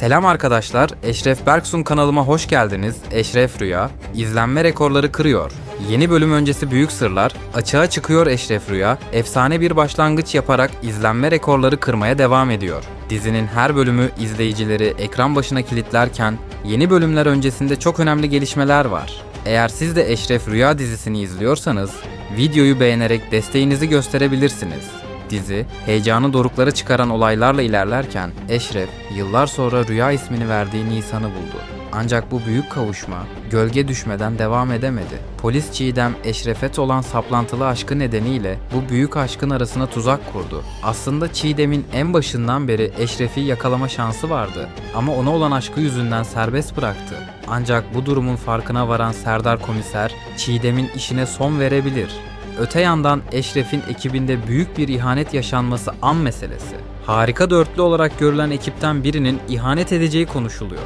Selam arkadaşlar, Eşref Berksun kanalıma hoş geldiniz. Eşref Rüya, izlenme rekorları kırıyor. Yeni bölüm öncesi büyük sırlar, açığa çıkıyor Eşref Rüya, efsane bir başlangıç yaparak izlenme rekorları kırmaya devam ediyor. Dizinin her bölümü izleyicileri ekran başına kilitlerken, yeni bölümler öncesinde çok önemli gelişmeler var. Eğer siz de Eşref Rüya dizisini izliyorsanız, videoyu beğenerek desteğinizi gösterebilirsiniz. Dizi, heyecanı doruklara çıkaran olaylarla ilerlerken Eşref, yıllar sonra Rüya ismini verdiği Nisan'ı buldu. Ancak bu büyük kavuşma gölge düşmeden devam edemedi. Polis Çiğdem Eşref'e olan saplantılı aşkı nedeniyle bu büyük aşkın arasına tuzak kurdu. Aslında Çiğdem'in en başından beri Eşref'i yakalama şansı vardı ama ona olan aşkı yüzünden serbest bıraktı. Ancak bu durumun farkına varan Serdar Komiser Çiğdem'in işine son verebilir. Öte yandan Eşref'in ekibinde büyük bir ihanet yaşanması an meselesi. Harika dörtlü olarak görülen ekipten birinin ihanet edeceği konuşuluyor.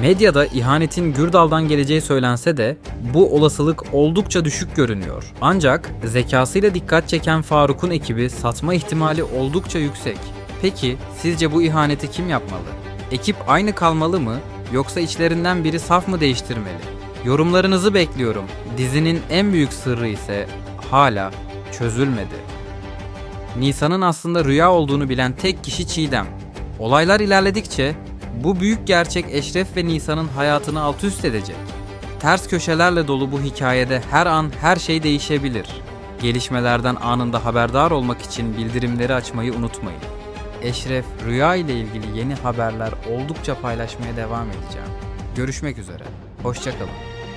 Medyada ihanetin Gürdal'dan geleceği söylense de bu olasılık oldukça düşük görünüyor. Ancak zekasıyla dikkat çeken Faruk'un ekibi satma ihtimali oldukça yüksek. Peki sizce bu ihaneti kim yapmalı? Ekip aynı kalmalı mı yoksa içlerinden biri saf mı değiştirmeli? Yorumlarınızı bekliyorum. Dizinin en büyük sırrı ise hala çözülmedi. Nisan'ın aslında rüya olduğunu bilen tek kişi Çiğdem. Olaylar ilerledikçe bu büyük gerçek Eşref ve Nisan'ın hayatını alt üst edecek. Ters köşelerle dolu bu hikayede her an her şey değişebilir. Gelişmelerden anında haberdar olmak için bildirimleri açmayı unutmayın. Eşref Rüya ile ilgili yeni haberler oldukça paylaşmaya devam edeceğim. Görüşmek üzere. Hoşçakalın.